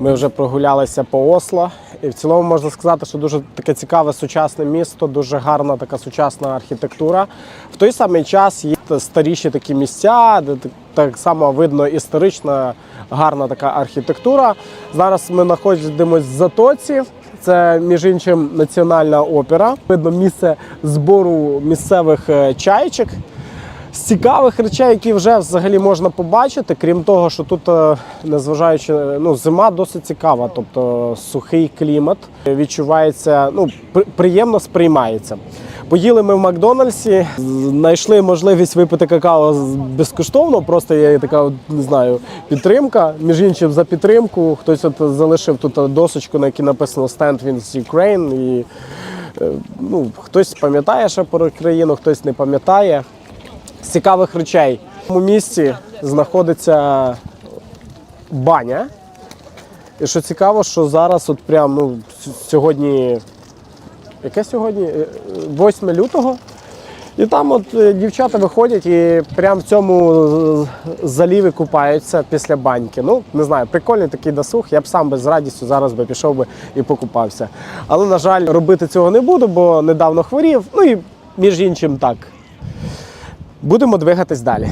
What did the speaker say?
Ми вже прогулялися по Осло. І в цілому можна сказати, що дуже таке цікаве сучасне місто, дуже гарна така сучасна архітектура. В той самий час є старіші такі місця, де так- само видно історична гарна така архітектура. Зараз ми знаходимося в Затоці. Це між іншим національна опера. Видно місце збору місцевих е, чайчик. З цікавих речей, які вже взагалі можна побачити, крім того, що тут, е, незважаючи, ну, зима досить цікава, тобто сухий клімат відчувається, ну, приємно сприймається. Поїли ми в Макдональдсі, знайшли можливість випити какао безкоштовно. Просто є така, не знаю, підтримка. Між іншим, за підтримку хтось от залишив тут досочку, на якій написано Stand with Ukraine. І е, ну, хтось пам'ятає ще про країну, хтось не пам'ятає з цікавих речей. В цьому місці знаходиться баня. І що цікаво, що зараз, от прям ну, сьогодні, яке сьогодні? Е, 8 лютого. І там от е, дівчата виходять і прямо в цьому е, заліві купаються після баньки. Ну, не знаю, прикольний такий досуг. Я б сам би з радістю зараз би пішов би і покупався. Але, на жаль, робити цього не буду, бо недавно хворів. Ну і між іншим так. Будемо двигатись далі.